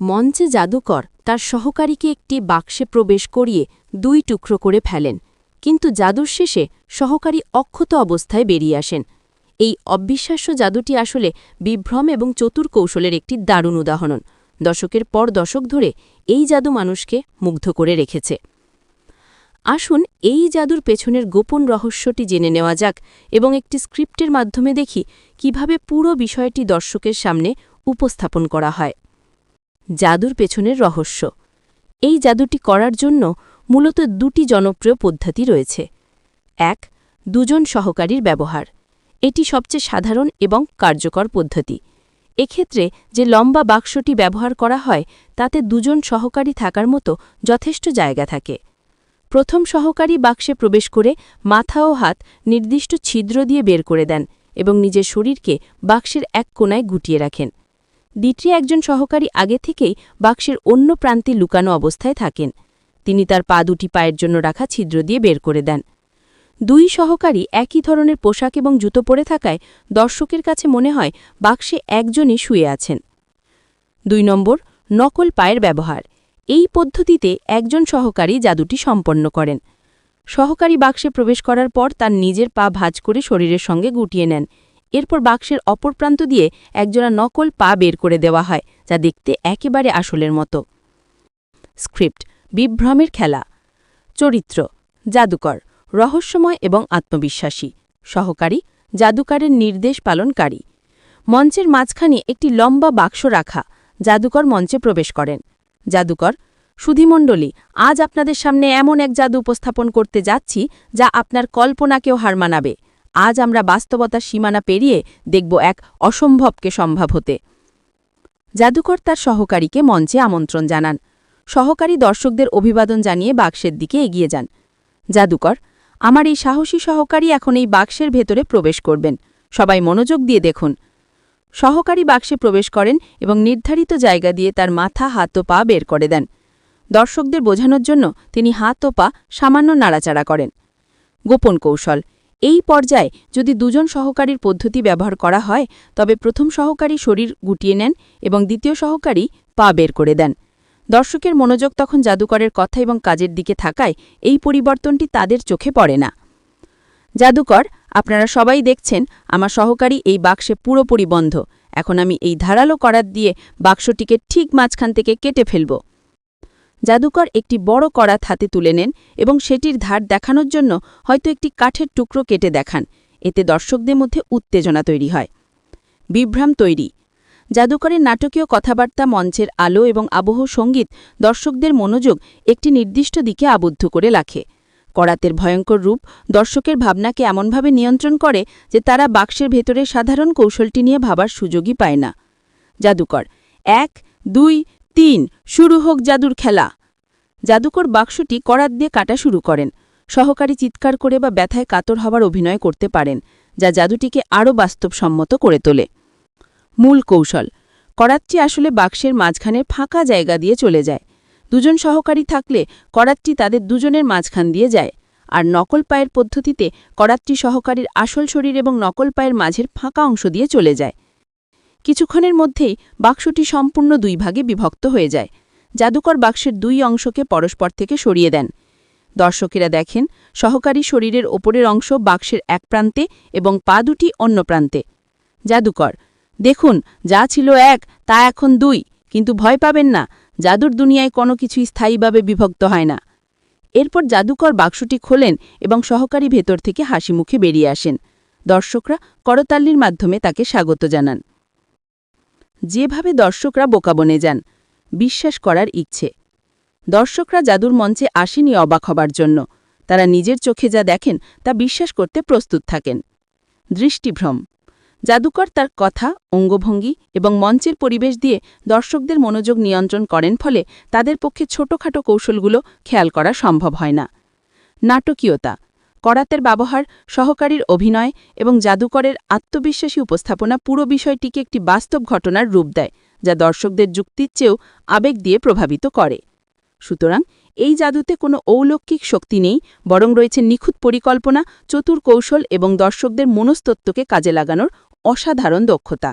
মঞ্চে জাদুকর তার সহকারীকে একটি বাক্সে প্রবেশ করিয়ে দুই টুকরো করে ফেলেন। কিন্তু জাদুর শেষে সহকারী অক্ষত অবস্থায় বেরিয়ে আসেন। এই অবিশ্বাস্য জাদুটি আসলে বিভ্রম এবং চতুর কৌশলের একটি দারুণ উদাহরণ। দশকের পর দশক ধরে এই জাদু মানুষকে মুগ্ধ করে রেখেছে। আসুন এই জাদুর পেছনের গোপন রহস্যটি জেনে নেওয়া যাক এবং একটি স্ক্রিপ্টের মাধ্যমে দেখি কীভাবে পুরো বিষয়টি দর্শকের সামনে উপস্থাপন করা হয়। জাদুর পেছনের রহস্য। এই জাদুটি করার জন্য মূলত দুটি জনপ্রিয় পদ্ধতি রয়েছে। এক, দুজন সহকারীর ব্যবহার। এটি সবচেয়ে সাধারণ এবং কার্যকর পদ্ধতি। এক্ষেত্রে যে লম্বা বাক্সটি ব্যবহার করা হয়, তাতে দুজন সহকারী থাকার মতো যথেষ্ট জায়গা থাকে। প্রথম সহকারী বাক্সে প্রবেশ করে মাথা ও হাত নির্দিষ্ট ছিদ্র দিয়ে বের করে দেন এবং নিজের শরীরকে বাক্সের এক কোনায় গুটিয়ে রাখেন। দ্বিতীয় একজন সহকারী আগে থেকেই বাক্সের অন্য প্রান্তে লুকানো অবস্থায় থাকেন। তিনি তার পা দুটি পায়ের জন্য রাখা ছিদ্র দিয়ে বের করে দেন। দুই সহকারী একই ধরনের পোশাক এবং জুতো পরে থাকায় দর্শকের কাছে মনে হয় বাক্সে একজনই শুয়ে আছেন। দুই নম্বর, নকল পায়ের ব্যবহার। এই পদ্ধতিতে একজন সহকারী জাদুটি সম্পন্ন করেন। সহকারী বাক্সে প্রবেশ করার পর তার নিজের পা ভাঁজ করে শরীরের সঙ্গে গুটিয়ে নেন। এরপর বাক্সের অপর প্রান্ত দিয়ে একজোড়া নকল পা বের করে দেওয়া হয়, যা দেখতে একেবারে আসলের মতো। স্ক্রিপ্ট বিভ্রমের খেলা। চরিত্র জাদুকর, রহস্যময় এবং আত্মবিশ্বাসী। সহকারী জাদুকারের নির্দেশ পালনকারী। মঞ্চের মাঝখানে একটি লম্বা বাক্স রাখা, জাদুকর মঞ্চে প্রবেশ করেন। জাদুকর সুধীমণ্ডলী, আজ আপনাদের সামনে এমন এক জাদু উপস্থাপন করতে যাচ্ছি, যা আপনার কল্পনাকেও হার মানাবে। আজ আমরা বাস্তবতার সীমানা পেরিয়ে দেখব এক অসম্ভবকে সম্ভব হতে। জাদুকর তার সহকারীকে মঞ্চে আমন্ত্রণ জানান। সহকারী দর্শকদের অভিবাদন জানিয়ে বাক্সের দিকে এগিয়ে যান। জাদুকর, আমার এই সাহসী সহকারী এখন এই বাক্সের ভেতরে প্রবেশ করবেন। সবাই মনোযোগ দিয়ে দেখুন। সহকারী বাক্সে প্রবেশ করেন এবং নির্ধারিত জায়গা দিয়ে তার মাথা, হাত ও পা বের করে দেন। দর্শকদের বোঝানোর জন্য তিনি হাত ও পা সামান্য নাড়াচাড়া করেন। গোপন কৌশল এই পর্যায়ে যদি দুজন সহকারীর পদ্ধতি ব্যবহার করা হয়, তবে প্রথম সহকারী শরীর গুটিয়ে নেন এবং দ্বিতীয় সহকারী পা বের করে দেন। দর্শকের মনোযোগ তখন জাদুকরের কথা এবং কাজের দিকে থাকায় এই পরিবর্তনটি তাদের চোখে পড়ে না। জাদুকর, আপনারা সবাই দেখছেন, আমার সহকারী এই বাক্সে পুরোপুরি বন্ধ। এখন আমি এই ধারালো করাত দিয়ে বাক্সটিকে ঠিক মাঝখান থেকে কেটে ফেলব। জাদুকর একটি বড় করাত হাতে তুলে নেন এবং সেটির ধার দেখানোর জন্য হয়তো একটি কাঠের টুকরো কেটে দেখান। এতে দর্শকদের মধ্যে উত্তেজনা তৈরি হয়। বিভ্রাম তৈরি। জাদুকরের নাটকীয় কথাবার্তা, মঞ্চের আলো এবং আবহ সংগীত দর্শকদের মনোযোগ একটি নির্দিষ্ট দিকে আবদ্ধ করে রাখে। করাতের ভয়ঙ্কর রূপ দর্শকের ভাবনাকে এমনভাবে নিয়ন্ত্রণ করে যে তারা বাক্সের ভেতরে সাধারণ কৌশলটি নিয়ে ভাবার সুযোগই পায় না। জাদুকর। এক, দুই তিন, শুরু হোক জাদুর খেলা। জাদুকর বাক্সটি করাত দিয়ে কাটা শুরু করেন। সহকারী চিৎকার করে বা ব্যথায় কাতর হওয়ার অভিনয় করতে পারেন, যা জাদুটিকে আরও বাস্তবসম্মত করে তোলে। মূল কৌশল। করাতটি আসলে বাক্সের মাঝখানের ফাঁকা জায়গা দিয়ে চলে যায়। দুজন সহকারী থাকলে করাতটি তাদের দুজনের মাঝখান দিয়ে যায়। আর নকল পায়ের পদ্ধতিতে করাতটি সহকারীর আসল শরীর এবং নকল পায়ের মাঝের ফাঁকা অংশ দিয়ে চলে যায়। কিছুক্ষণের মধ্যেই বাক্সটি সম্পূর্ণ দুই ভাগে বিভক্ত হয়ে যায়। জাদুকর বাক্সের দুই অংশকে পরস্পর থেকে সরিয়ে দেন। দর্শকেরা দেখেন, সহকারী শরীরের ওপরের অংশ বাক্সের এক প্রান্তে এবং পা দুটি অন্য প্রান্তে। জাদুকর, দেখুন, যা ছিল এক, তা এখন দুই, কিন্তু ভয় পাবেন না, জাদুর দুনিয়ায় কোনো কিছুই স্থায়ীভাবে বিভক্ত হয় না। এরপর জাদুকর বাক্সটি খোলেন এবং সহকারী ভেতর থেকে হাসি মুখে বেরিয়ে আসেন। দর্শকরা করতাল্লির মাধ্যমে তাকে স্বাগত জানান। যেভাবে দর্শকরা বোকা বনে যান, বিশ্বাস করার ইচ্ছে। দর্শকরা জাদুর মঞ্চে আসেনি অবাক হবার জন্য। তারা নিজের চোখে যা দেখেন, তা বিশ্বাস করতে প্রস্তুত থাকেন। দৃষ্টিভ্রম। জাদুকর তার কথা, অঙ্গভঙ্গি এবং মঞ্চের পরিবেশ দিয়ে দর্শকদের মনোযোগ নিয়ন্ত্রণ করেন ফলে তাদের পক্ষে ছোটখাটো কৌশলগুলো খেয়াল করা সম্ভব হয় না। নাটকীয়তা। করাতের ব্যবহার, সহকারীর অভিনয় এবং জাদুকরের আত্মবিশ্বাসী উপস্থাপনা পুরো বিষয়টিকে একটি বাস্তব ঘটনার রূপ দেয়, যা দর্শকদের যুক্তির চেয়েও আবেগ দিয়ে প্রভাবিত করে। সুতরাং, এই জাদুতে কোনো অলৌকিক শক্তি নেই, বরং রয়েছে নিখুঁত পরিকল্পনা, চতুর কৌশল এবং দর্শকদের মনস্তত্ত্বকে কাজে লাগানোর অসাধারণ দক্ষতা।